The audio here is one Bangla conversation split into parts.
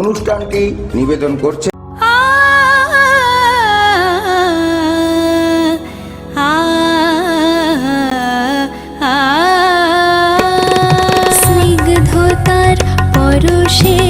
অনুষ্ঠানটি নিবেদন করছে। স্নিগ্ধতার পরশে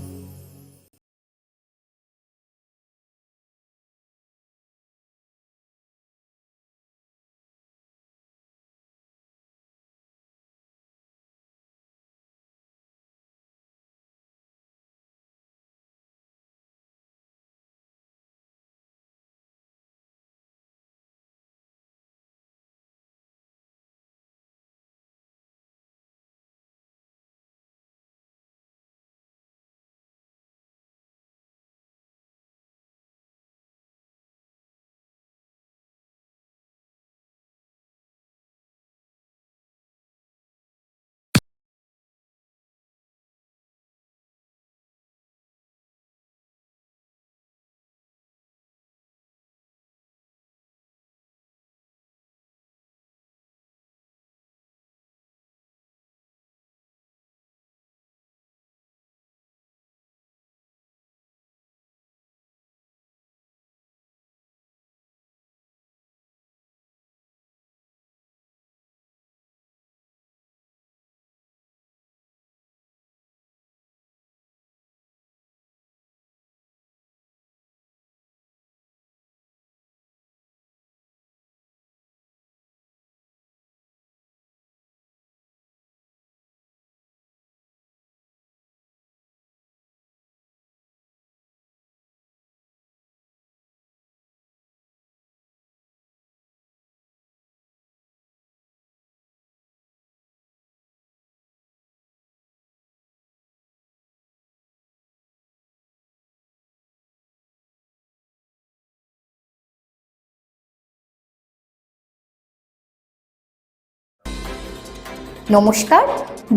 নমস্কার।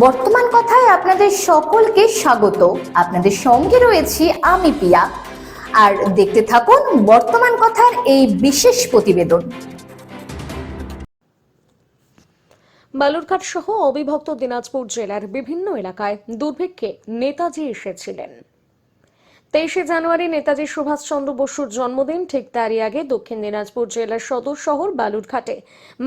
বর্তমান কথায় আপনাদের সকলকে স্বাগত। আপনাদের সঙ্গে রয়েছি আমি পিয়া। আর দেখতে থাকুন বর্তমান কথার এই বিশেষ প্রতিবেদন। বালুরঘাট সহ অবিভক্ত দিনাজপুর জেলার বিভিন্ন এলাকায় দুর্ভিক্ষে নেতাজি এসেছিলেন। তেইশে জানুয়ারি নেতাজি সুভাষচন্দ্র বসুর জন্মদিন, ঠিক তারই আগে দক্ষিণ দিনাজপুর জেলার সদর শহর বালুরঘাটে।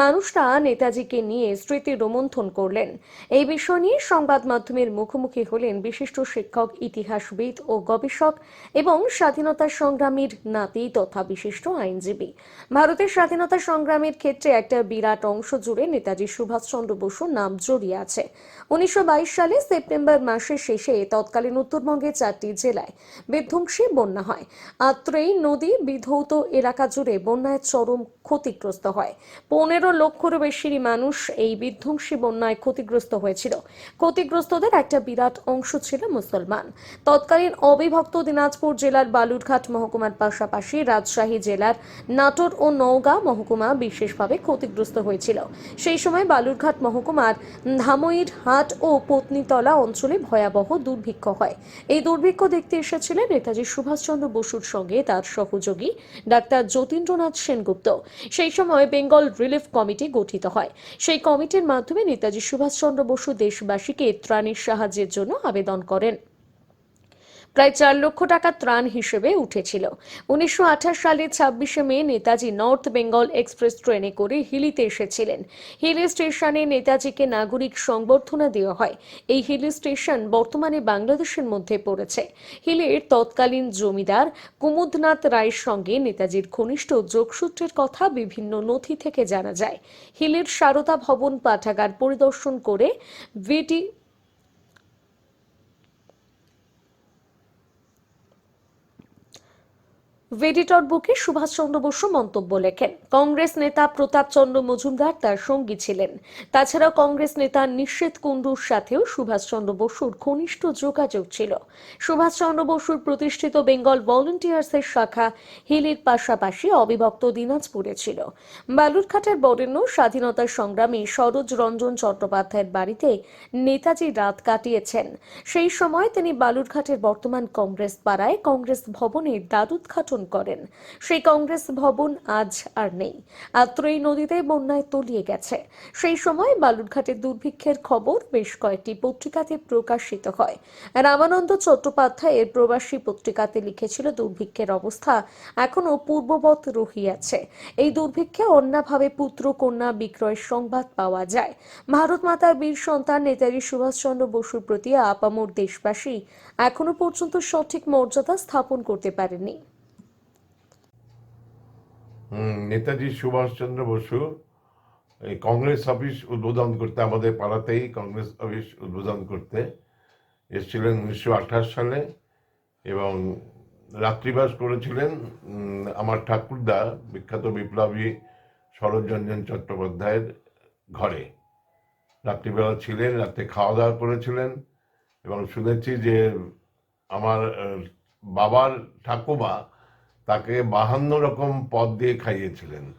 মানুষরা নেতাজিকে নিয়ে স্মৃতি রোমন্থন করলেন। এই বিষয় নিয়ে সংবাদ মাধ্যমের মুখোমুখি হলেন বিশিষ্ট শিক্ষক, ইতিহাসবিদ ও গবেষক এবং স্বাধীনতা সংগ্রামীর নাতি তথা বিশিষ্ট আইনজীবী। ভারতের স্বাধীনতা সংগ্রামের ক্ষেত্রে একটা বিরাট অংশ জুড়ে নেতাজি সুভাষচন্দ্র বসুর নাম জড়িয়ে আছে। উনিশশো বাইশ সালে সেপ্টেম্বর মাসের শেষে তৎকালীন উত্তরবঙ্গের চারটি জেলায় বিধ্বংসী বন্যা হয়। আত্রেই নদী বিধৌত এলাকা জুড়ে বন্যায় চরম ক্ষতিগ্রস্ত হয়। পনেরো লক্ষেরও বেশি মানুষ এই বিধ্বংসী বন্যায় ক্ষতিগ্রস্ত হয়েছিল। ক্ষতিগ্রস্তদের একটা বিরাট অংশ ছিল মুসলমান। তৎকালীন অবিভক্ত দিনাজপুর জেলার বালুরঘাট মহকুমার পাশাপাশি রাজশাহী জেলার নাটোর ও নওগাঁ মহকুমা বিশেষভাবে ক্ষতিগ্রস্ত হয়েছিল। সেই সময় বালুরঘাট মহকুমার ধামইর হাট ও পত্নীতলা অঞ্চলে ভয়াবহ দুর্ভিক্ষ হয়। এই দুর্ভিক্ষ দেখতে এসেছিলেন নেতাজি সুভাষচন্দ্র বসুর সঙ্গে তার সহযোগী ডাক্তার যতীন্দ্রনাথ সেনগুপ্ত। সেই সময় বেঙ্গল রিলিফ কমিটি গঠিত হয়। সেই কমিটির মাধ্যমে নেতাজি সুভাষচন্দ্র বসু দেশবাসীকে ত্রাণের সাহায্যের জন্য আবেদন করেন। প্রায় চার লক্ষ টাকা ত্রাণ হিসেবে উঠেছিল। উনিশশো সালে ছাব্বিশে May Netaji North Bengal Express ট্রেনে করে হিলিতে এসেছিলেন। হিলি স্টেশনে নেতাজিকে নাগরিক সংবর্ধনা দেওয়া হয়। এই হিলি স্টেশন বর্তমানে বাংলাদেশের মধ্যে পড়েছে। হিলির তৎকালীন জমিদার কুমুদনাথ রায়ের সঙ্গে নেতাজির ঘনিষ্ঠ যোগসূত্রের কথা বিভিন্ন নথি থেকে জানা যায়। হিলির সারদা ভবন পাঠাগার পরিদর্শন করে ভিটি ভেডিটর বুকে সুভাষচন্দ্র বসু মন্তব্য লেখেন। কংগ্রেস নেতা প্রতাপচন্দ্র মজুমদার তার সঙ্গী ছিলেন। তাছাড়া কংগ্রেস নেতা নিশ্চিত কুণ্ডুর সাথেও সুভাষচন্দ্র বসুর ঘনিষ্ঠ যোগাযোগ ছিল। সুভাষচন্দ্র বসুর প্রতিষ্ঠিত বেঙ্গল ভলেন্টিয়ার্সের শাখা হিলির পাশাপাশি অবিভক্ত দিনাজপুরে ছিল। বালুরঘাটের বরেণ্য স্বাধীনতা সংগ্রামী সরোজ রঞ্জন চট্টোপাধ্যায়ের বাড়িতে নেতাজি রাত কাটিয়েছেন। সেই সময় তিনি বালুরঘাটের বর্তমান কংগ্রেস পাড়ায় কংগ্রেস ভবনের ভবনে দ্বারুদ্ঘাটন করেন। সেই কংগ্রেস ভবন আজ আর নেই। আত্রেই নদীতে বন্যায় তলিয়ে গেছে। সেই সময় বালুরঘাটের দুর্ভিক্ষের খবর বেশ কয়েকটি পত্রিকাতে প্রকাশিত হয়। রামানন্দ চট্টোপাধ্যায়ের প্রবাসী পত্রিকাতে লিখেছিল, দুর্ভিক্ষের অবস্থা এখনও পূর্ববৎ রহিয়াছে। এই দুর্ভিক্ষে অন্যভাবে পুত্র কন্যা বিক্রয়ের সংবাদ পাওয়া যায়। ভারত মাতার বীর সন্তান নেতাজি সুভাষচন্দ্র বসুর প্রতি আপামর দেশবাসী এখনও পর্যন্ত সঠিক মর্যাদা স্থাপন করতে পারেনি নেতাজি সুভাষচন্দ্র বসু, এই কংগ্রেস অফিস উদ্বোধন করতে আমাদের পাড়াতেই কংগ্রেস অফিস উদ্বোধন করতে এসেছিলেন উনিশশো আঠাশ সালে এবং রাত্রিবাস করেছিলেন আমার ঠাকুরদা, বিখ্যাত বিপ্লবী শরৎরঞ্জন চট্টোপাধ্যায়ের ঘরে। রাত্রিবেলা ছিলেন, রাতে খাওয়া দাওয়া করেছিলেন এবং শুনেছি যে আমার বাবার ঠাকুমা তাকে বাহান্ন রকম পদ দিয়ে খাইয়েছিলেন।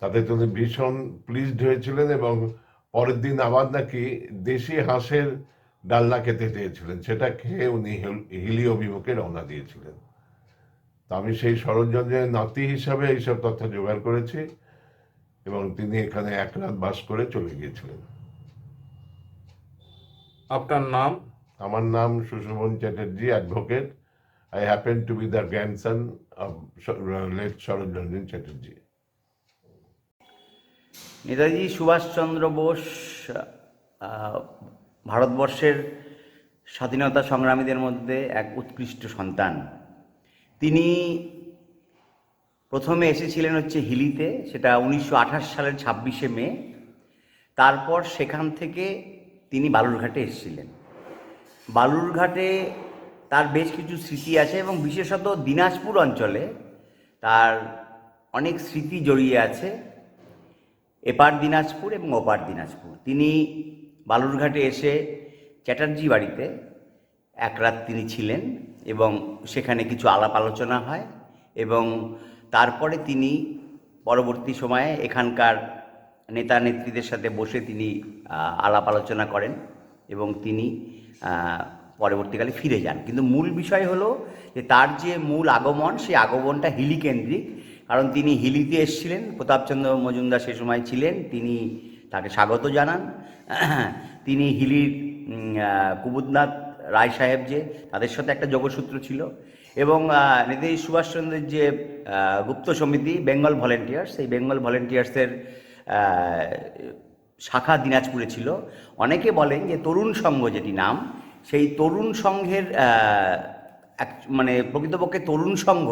তাতে তিনি ভীষণ প্লিজড হয়েছিলেন এবং পরের দিন আবার নাকি দেশি হাঁসের ডালনা খেতে চেয়েছিলেন। সেটা খেয়ে উনি হিল- অভিমুখে রওনা দিয়েছিলেন। তো আমি সেই শরৎচন্দ্রের নাতি হিসাবে এইসব তথ্য জোগাড় করেছি এবং তিনি এখানে এক রাত বাস করে চলে গিয়েছিলেন। আপনার নাম? আমার নাম Sushobhan Chatterjee advocate I happen to be the grandson of late Sharatranjan Chatterjee Netaji Subhashchandra Bose ভারতবর্ষের স্বাধীনতা সংগ্রামীদের মধ্যে এক উৎকৃষ্ট সন্তান। তিনি প্রথমে এসেছিলেন হচ্ছে হিলিতে, সেটা উনিশশো আঠাশ সালের ছাব্বিশে মে। তারপর সেখান থেকে তিনি বালুরঘাটে এসেছিলেন। বালুরঘাটে তার বেশ কিছু স্মৃতি আছে এবং বিশেষত দিনাজপুর অঞ্চলে তার অনেক স্মৃতি জড়িয়ে আছে এপার দিনাজপুর এবং ওপার দিনাজপুর। তিনি বালুরঘাটে এসে চ্যাটার্জি বাড়িতে এক রাত তিনি ছিলেন এবং সেখানে কিছু আলাপ আলোচনা হয় এবং তারপরে তিনি পরবর্তী সময়ে এখানকার নেতা নেত্রীদের সাথে বসে তিনি আলাপ আলোচনা করেন এবং তিনি পরবর্তীকালে ফিরে যান। কিন্তু মূল বিষয় হলো যে তার যে মূল আগমন, সেই আগমনটা হিলি কেন্দ্রিক। কারণ তিনি হিলিতে এসেছিলেন, প্রতাপচন্দ্র মজুমদার সে সময় ছিলেন, তিনি তাকে স্বাগত জানান। তিনি হিলির কুবুদনাথ রায় সাহেব যে, তাদের সাথে একটা যোগসূত্র ছিল। এবং নেতাজি সুভাষচন্দ্রের যে গুপ্ত সমিতি, বেঙ্গল ভলেন্টিয়ার্স, সেই বেঙ্গল ভলেন্টিয়ার্সের শাখা দিনাজপুরে ছিল। অনেকে বলেন যে তরুণ সংঘ যেটি নাম সেই তরুণ সংঘের এক মানে প্রকৃতপক্ষে তরুণ সংঘ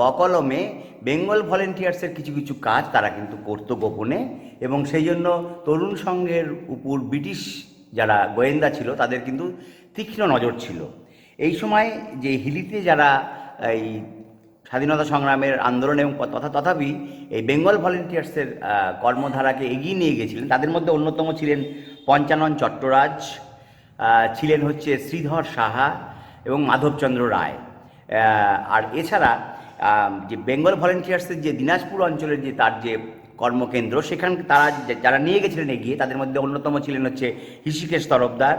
বকলমে বেঙ্গল ভলেন্টিয়ার্সের কিছু কিছু কাজ তারা কিন্তু করতো গোপনে এবং সেই জন্য তরুণ সংঘের উপর ব্রিটিশ যারা গোয়েন্দা ছিল তাদের কিন্তু তীক্ষ্ণ নজর ছিল। এই সময় যে হিলিতে যারা এই স্বাধীনতা সংগ্রামের আন্দোলন এবং তথা, তথাপি এই বেঙ্গল ভলেন্টিয়ার্সের কর্মধারাকে এগিয়ে নিয়ে গেছিলেন তাদের মধ্যে অন্যতম ছিলেন পঞ্চানন চট্টরাজ ছিলেন হচ্ছে শ্রীধর সাহা এবং মাধবচন্দ্র রায়। আর এছাড়া যে বেঙ্গল ভলেন্টিয়ার্সের যে দিনাজপুর অঞ্চলের যে তার যে কর্মকেন্দ্র, সেখান তারা যারা নিয়ে গেছিলেন এগিয়ে, তাদের মধ্যে অন্যতম ছিলেন হচ্ছে হৃষিকেশ তরফদার,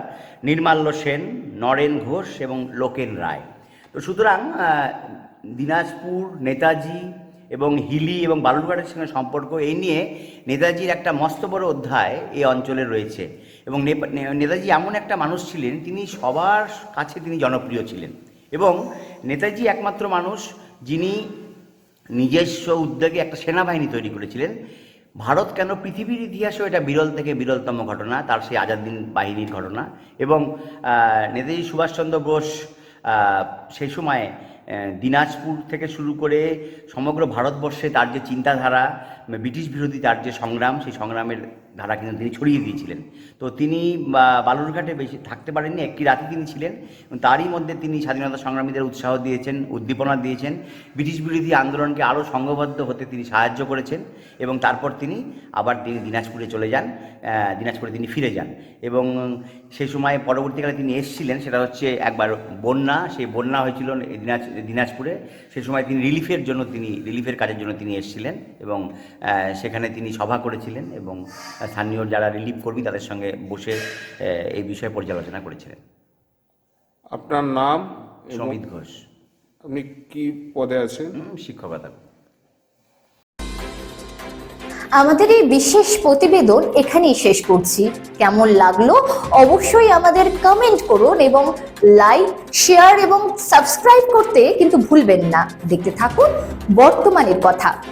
নির্মাল্য সেন, নরেন ঘোষ এবং লোকেন রায়। তো সুতরাং দিনাজপুর, নেতাজি এবং হিলি এবং বালুরঘাটের সঙ্গে সম্পর্ক এই নিয়ে নেতাজির একটা মস্ত বড় অধ্যায় এই অঞ্চলে রয়েছে। এবং নেতাজি এমন একটা মানুষ ছিলেন, তিনি সবার কাছে তিনি জনপ্রিয় ছিলেন। এবং নেতাজি একমাত্র মানুষ যিনি নিজস্ব উদ্যোগে একটা সেনাবাহিনী তৈরি করেছিলেন। ভারত কেন পৃথিবীর ইতিহাসেও এটা বিরল থেকে বিরলতম ঘটনা, তার সেই আজাদিন বাহিনীর ঘটনা। এবং নেতাজি সুভাষচন্দ্র বোস সেই সময় দিনাজপুর থেকে শুরু করে সমগ্র ভারতবর্ষে তার যে চিন্তাধারা ব্রিটিশ বিরোধী তার যে সংগ্রাম, সেই সংগ্রামের ধারা কিন্তু তিনি ছড়িয়ে দিয়েছিলেন। তো তিনি বালুরঘাটে বেশি থাকতে পারেননি একটি রাতে তিনি ছিলেন। তারই মধ্যে তিনি স্বাধীনতা সংগ্রামীদের উৎসাহ দিয়েছেন, উদ্দীপনা দিয়েছেন। ব্রিটিশ বিরোধী আন্দোলনকে আরও সংঘবদ্ধ হতে তিনি সাহায্য করেছেন এবং তারপর তিনি আবার তিনি দিনাজপুরে চলে যান দিনাজপুরে তিনি ফিরে যান। এবং সেই সময় পরবর্তীকালে তিনি এসেছিলেন, সেটা হচ্ছে একবার বন্যা, সেই বন্যা হয়েছিল দিনাজ, দিনাজপুরে। সেই সময় তিনি রিলিফের জন্য তিনি, রিলিফের কাজের জন্য তিনি এসেছিলেন এবং সেখানে তিনি সভা করেছিলেন এবং স্থানীয় যারা রিলিফ কর্মী তাদের সঙ্গে বসে আহ, এই বিষয়ে পর্যালোচনা করেছিলেন। আপনার নাম সমিত ঘোষ। আপনি কি পদে আছেন? শিক্ষকতা। আমাদের এই বিশেষ প্রতিবেদন এখানেই শেষ করছি। কেমন লাগল অবশ্যই আমাদের কমেন্ট করুন এবং লাইক শেয়ার এবং সাবস্ক্রাইব করতে কিন্তু ভুলবেন না। দেখতে থাকুন বর্তমানের কথা।